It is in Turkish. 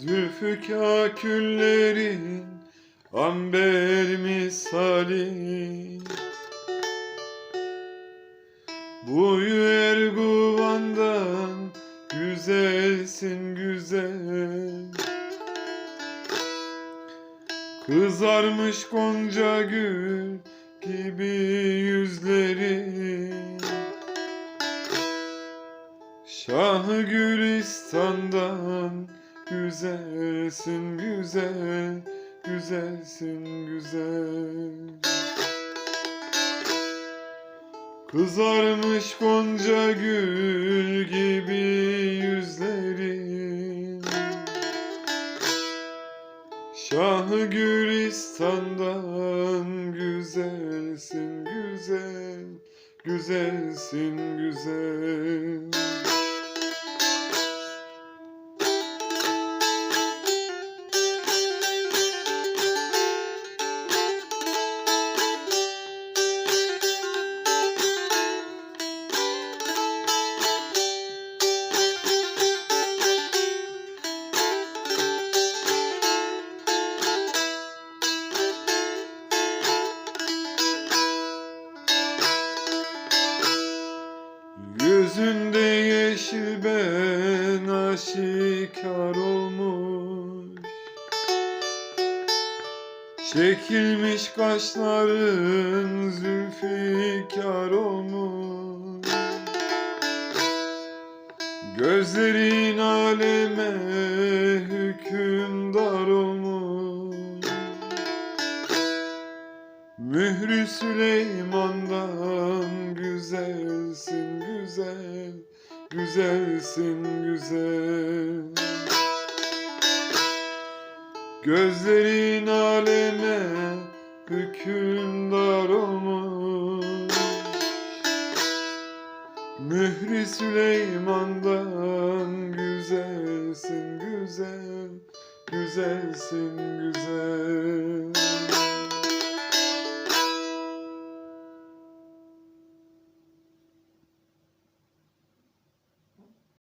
Zülfü kaküllerin amber misali. Boyu Erguvan'dan güzelsin güzel. Kızarmış gonca gül gibi yüzlerin Şahı Gülistan'dan güzelsin güzel, güzelsin güzel. Kızarmış gonca gül gibi yüzlerin Şahı Gülistan'dan güzelsin güzel, güzelsin güzel. Gözünde yeşil ben aşikar olmuş. Çekilmiş kaşların zülfikar olmuş. Gözlerin aleme hükümdar olmuş. Mührü Süleyman'dan güzelsin güzel, güzelsin güzel. Gözlerin aleme hükümdar olmuş. Mührü Süleyman'dan güzelsin güzel, güzelsin güzel.